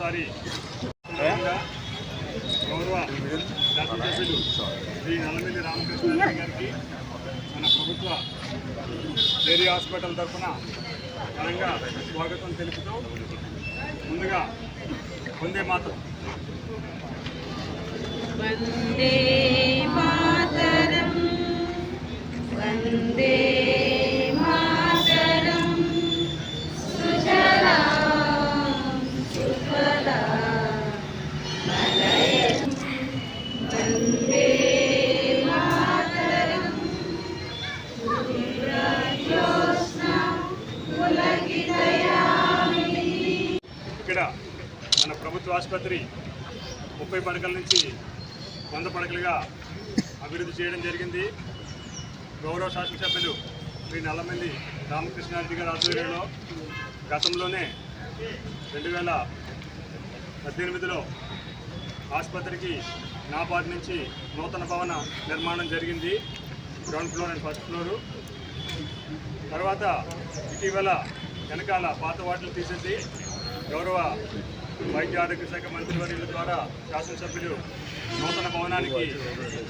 ఒకసారి. గౌరవ శాసనసభ్యులు శ్రీ నల్లమిల్లి రామకృష్ణ గారికి మన ప్రభుత్వ డైరీ హాస్పిటల్ తరఫున ఘనంగా స్వాగతం తెలుపుతూ ముందుగా వందే మాత్రం. వందే మాతరం. వందే ప్రభుత్వ ఆసుపత్రి ముప్పై పడకల నుంచి వంద పడకలుగా అభివృద్ధి చేయడం జరిగింది. గౌరవ శాసనసభ్యులు శ్రీ నల్లమల్లి రామకృష్ణారెడ్డి గారి ఆధ్వర్యంలో గతంలోనే రెండు వేల పద్దెనిమిదిలో ఆసుపత్రికి నాబార్డ్ నుంచి నూతన భవన నిర్మాణం జరిగింది. Ground floor and first floor. తర్వాత ఇటీవల వెనకాల పాత వాటిని తీసేసి గౌరవ వైద్య ఆరోగ్య శాఖ మంత్రివర్యుల ద్వారా శాసనసభ్యులు నూతన భవనానికి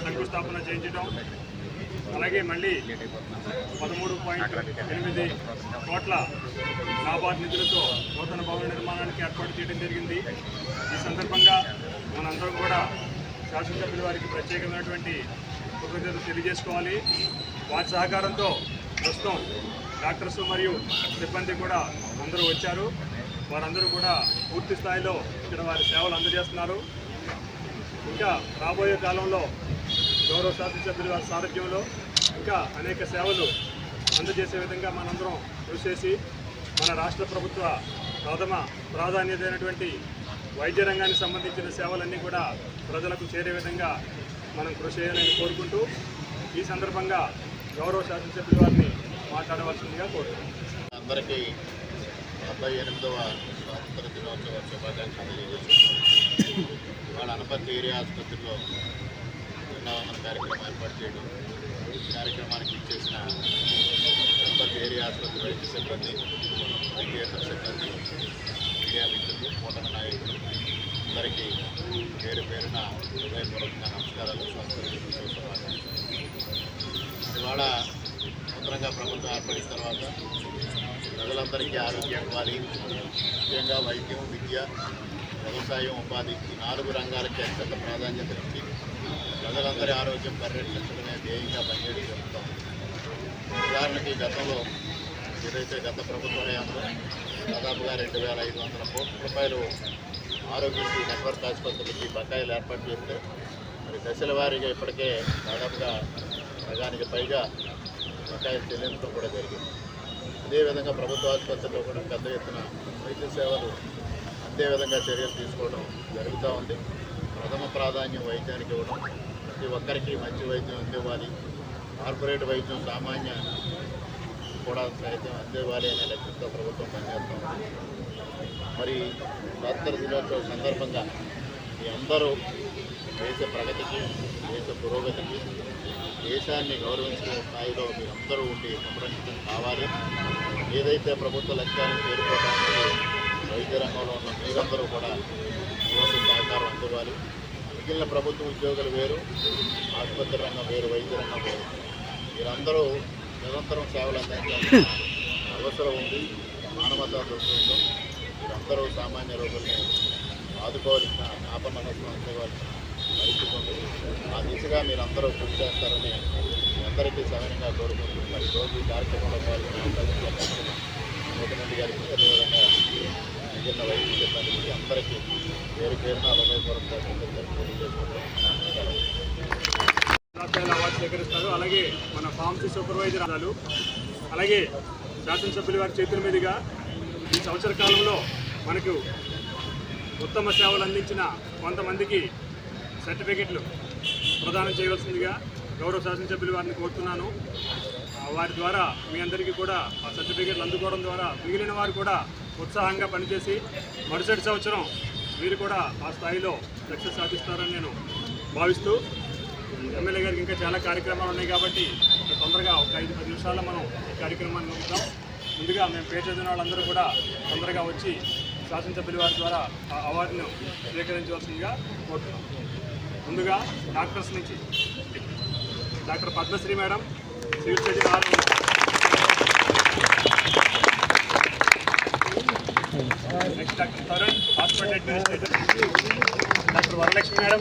శంకుస్థాపన చేయించడం అలాగే మళ్ళీ పదమూడు పాయింట్ ఎనిమిది కోట్ల నాబార్డ్ నిధులతో నూతన భవన నిర్మాణానికి ఏర్పాటు చేయడం జరిగింది. ఈ సందర్భంగా మనందరం కూడా శాసనసభ్యుల వారికి ప్రత్యేకమైనటువంటి కృతజ్ఞతలు తెలియజేసుకోవాలి. వారి సహకారంతో ప్రస్తుతం డాక్టర్స్ మరియు సిబ్బంది కూడా అందరూ వచ్చారు. వారందరూ కూడా పూర్తి స్థాయిలో ఇక్కడ వారి సేవలు అందజేస్తున్నారు. ఇంకా రాబోయే కాలంలో గౌరవ శాసనసభ్యుల వారి సారథ్యంలో ఇంకా అనేక సేవలు అందజేసే విధంగా మనందరం కృషి చేసి మన రాష్ట్ర ప్రభుత్వ ప్రథమ ప్రాధాన్యత అయినటువంటి వైద్య రంగానికి సంబంధించిన సేవలన్నీ కూడా ప్రజలకు చేరే విధంగా మనం కృషి చేయాలని కోరుకుంటూ ఈ సందర్భంగా గౌరవ శాసనసభ్యుల వారిని మాట్లాడవలసిందిగా కోరుతున్నాను అందరికీ డెబ్బై ఎనిమిదవ స్వాతంత్ర దినోత్సవ శుభాకాంక్షలు. తెలియజేస్తున్నాను వాళ్ళ అనపర్తి ఏరియా ఆసుపత్రిలో వందన కార్యక్రమం ఏర్పాటు చేయడం ఈ కార్యక్రమానికి ఇచ్చేసిన అనపర్తి ఏరియా ఆసుపత్రి వైద్య సిబ్బంది వైద్యేతర సిబ్బంది మీడియా మిత్రులు కూటమి నాయకులు అందరికీ పేరు పేరున హృదయపూర్వక నమస్కారాలు స్వాతంత్ర శుభాకాంక్షలు. ఇవాళ నూతనంగా ప్రభుత్వం ఏర్పడిన తర్వాత ప్రజలందరికీ ఆరోగ్యం ఇవ్వాలి ముఖ్యంగా వైద్యం విద్య వ్యవసాయం ఉపాధి ఈ నాలుగు రంగాలకి అత్యంత ప్రాధాన్యత ఇచ్చి ప్రజలందరి ఆరోగ్యం పరిరక్షించడమే ధ్యేయంగా పనిచేయడం జరుగుతాం ఉదాహరణకి గతంలో ఏదైతే గత ప్రభుత్వ హయాంలో దాదాపుగా రెండు వేల ఐదు వందల కోట్ల రూపాయలు ఆరోగ్యశ్రీ నెట్వర్క్ ఆసుపత్రులకి బకాయిలు ఏర్పాటు చేస్తే మరి దశల వారీగా ఇప్పటికే దాదాపుగా సగానికి పైగా బకాయిలు చెల్లించడం కూడా జరిగింది. అదేవిధంగా ప్రభుత్వ ఆసుపత్రిలో కూడా పెద్ద ఎత్తున వైద్య సేవలు అంతే విధంగా చర్యలు తీసుకోవడం జరుగుతూ ఉంది. ప్రథమ ప్రాధాన్యం వైద్యానికి ఇవ్వడం ప్రతి ఒక్కరికి మంచి వైద్యం అందివ్వాలి. కార్పొరేట్ వైద్యం సామాన్య కూడా సైతం అందివ్వాలి అనే లక్ష్యంతో ప్రభుత్వం పనిచేస్తూ ఉంది. మరి డాక్టర్ దినోత్సవం సందర్భంగా మీ అందరూ దేశ ప్రగతికి దేశ పురోగతికి దేశాన్ని గౌరవించే స్థాయిలో మీరందరూ ఉండి సంరక్షితం కావాలి. ఏదైతే ప్రభుత్వ లక్ష్యాలను చేరుకోవడానికి వైద్య రంగంలో ఉన్న మీరందరూ కూడా పూర్తి సహకారం అందివ్వాలి. మిగిలిన ప్రభుత్వ ఉద్యోగులు వేరు ఆసుపత్రి రంగం వేరు వైద్య రంగం వేరు. మీరందరూ నిరంతరం సేవలు అందించాల్సిన అవసరం ఉంది. మానవతా దృష్టితో మీరందరూ సామాన్య రోగుల్ని ఆదుకోవాల్సిన ఆపన్న హస్తం పరిస్థితి ఉంది ఆ దిశగా మీరందరూ కృషి చేస్తారని అందరికీ సవినంగా కోరుకుంటూ మరి రోజు కార్యక్రమంలో పాల్గొనే అవకాశం గారికి అదేవిధంగా మిగిలిన వైద్య సిబ్బందికి అందరికీ పేరు పేరున హృదయపూర్వక అవార్డు స్వీకరిస్తారు. అలాగే మన ఫార్మసీ సూపర్వైజర్ అదాలు అలాగే శాసనసభ్యుల వారి చేతుల మీదుగా ఈ సంవత్సర కాలంలో మనకు ఉత్తమ సేవలు అందించిన కొంతమందికి సర్టిఫికెట్లు ప్రదానం చేయవలసిందిగా గౌరవ శాసనసభ్యులు వారిని కోరుతున్నాను. ఆ, వారి ద్వారా మీ అందరికీ కూడా ఆ సర్టిఫికెట్లు అందుకోవడం ద్వారా మిగిలిన వారు కూడా ఉత్సాహంగా పనిచేసి మరుసటి సంవత్సరం మీరు కూడా ఆ స్థాయిలో సక్సెస్ సాధిస్తారని నేను భావిస్తూ ఎమ్మెల్యే గారికి ఇంకా చాలా కార్యక్రమాలు ఉన్నాయి కాబట్టి తొందరగా ఒక ఐదు పది నిమిషాల్లో మనం ఈ కార్యక్రమాన్ని ముగిద్దాం. ముందుగా మేము పేరు చదివిన వాళ్ళందరూ కూడా తొందరగా వచ్చి శాసనసభ్యుల వారి ద్వారా ఆ అవార్డును స్వీకరించవలసిందిగా కోరుతున్నాం. ముందుగా డాక్టర్స్ నుంచి doctor Padmashree madam civil surgeon are next doctor Tarun hospital administrator. Doctor Varalakshmi madam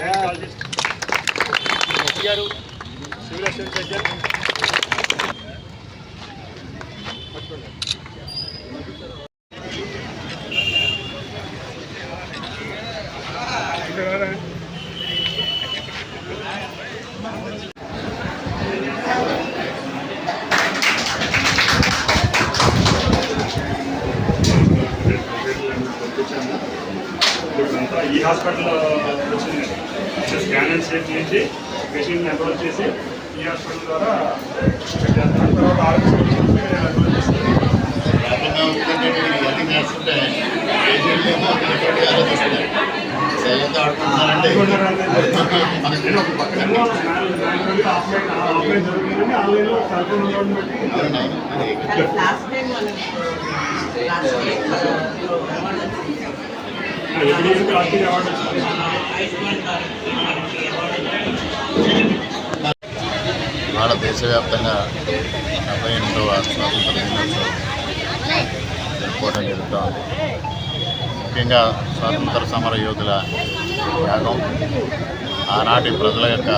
gynaecologist గారు సివిల్ అసిస్టెంట్ సర్జన్. పట్టుకోండి ఇక్కడ ఈ హాస్పిటల్ వచ్చింది స్కాన్ అండ్ సేఫ్ చేసి మెషిన్ అప్రోచ్ చేసి ఈ హాస్పిటల్ ద్వారా చేస్తాం. తర్వాత ఆరోగ్య చేస్తుంటే ఏజెంట్లు ఆడుకుంటున్నారంటే ఒక ఇవాళ దేశవ్యాప్తంగా డెబ్బై ఎనిమిదవ స్వాతంత్ర దినోత్సవం జరుపుకోవడం జరుగుతూ ఉంది ముఖ్యంగా స్వాతంత్ర సమర యోధుల త్యాగం. ఆనాటి ప్రజల యొక్క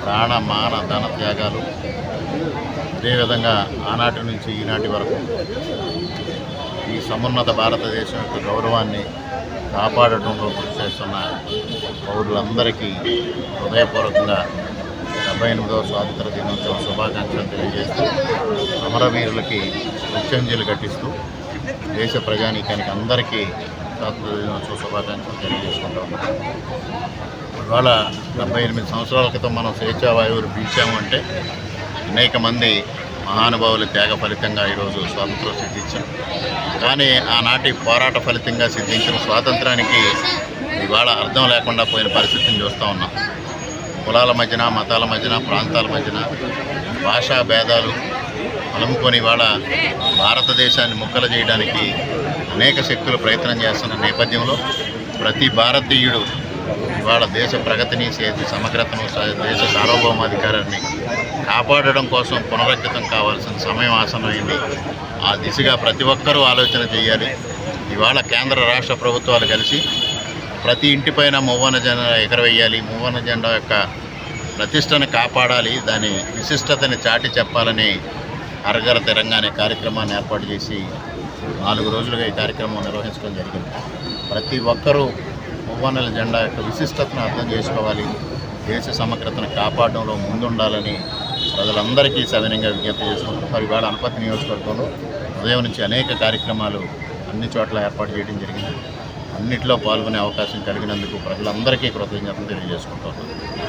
ప్రాణ మాన ధన త్యాగాలు అదేవిధంగా ఆనాటి నుంచి ఈనాటి వరకు ఈ సమున్నత భారతదేశం యొక్క గౌరవాన్ని కాపాడటంలో కృషి చేస్తున్న పౌరులందరికీ హృదయపూర్వకంగా డెబ్బై ఎనిమిదవ స్వాతంత్ర దినోత్సవ శుభాకాంక్షలు తెలియజేస్తూ అమరవీరులకి నృత్యంజలి ఘటిస్తూ దేశ ప్రజానీకానికి అందరికీ స్వాతంత్ర శుభాకాంక్షలు తెలియజేసుకుంటూ ఉన్నాం. ఇవాళ డెబ్బై ఎనిమిది సంవత్సరాల క్రితం మనం స్వేచ్ఛావాయువులు పీల్చాము అంటే అనేక మంది మహానుభావుల త్యాగ ఫలితంగా ఈరోజు స్వాతంత్రం సిద్ధించాం. కానీ ఆనాటి పోరాట ఫలితంగా సిద్ధించిన స్వాతంత్రానికి ఇవాళ అర్థం లేకుండా పోయిన పరిస్థితిని చూస్తూ ఉన్నాం. కులాల మధ్యన మతాల మధ్యన ప్రాంతాల మధ్యన భాషా భేదాలు అలుముకొని ఇవాళ భారతదేశాన్ని ముక్కలు చేయడానికి అనేక శక్తులు ప్రయత్నం చేస్తున్న నేపథ్యంలో ప్రతి భారతీయుడు ఇవాళ దేశ ప్రగతిని సేతి సమగ్రతను దేశ సార్వభౌమాధికారాన్ని కాపాడడం కోసం పునరుద్ధతం కావాల్సిన సమయం ఆసనమైంది ఆ దిశగా ప్రతి ఒక్కరూ ఆలోచన చేయాలి. ఇవాళ కేంద్ర రాష్ట్ర ప్రభుత్వాలు కలిసి ప్రతి ఇంటిపైన మువ్వన జెండా ఎగరవేయాలి. మువ్వన జెండా యొక్క ప్రతిష్టను కాపాడాలి. దాని విశిష్టతని చాటి చెప్పాలని అరగర తెరంగా అనే కార్యక్రమాన్ని ఏర్పాటు చేసి నాలుగు రోజులుగా ఈ కార్యక్రమం నిర్వహించడం జరిగింది. ప్రతి ఒక్కరూ మువ్వన్నెల జెండా యొక్క విశిష్టతను అర్థం చేసుకోవాలి. దేశ సమగ్రతను కాపాడడంలో ముందుండాలని ప్రజలందరికీ సవినంగా విజ్ఞప్తి చేసుకుంటున్నారు మరి ఇవాళ అనపతి నియోజకవర్గంలో ఉదయం నుంచి అనేక కార్యక్రమాలు అన్ని చోట్ల ఏర్పాటు చేయడం జరిగింది. అన్నిట్లో పాల్గొనే అవకాశం కలిగినందుకు ప్రజలందరికీ కృతజ్ఞతలు తెలియజేసుకుంటున్నాను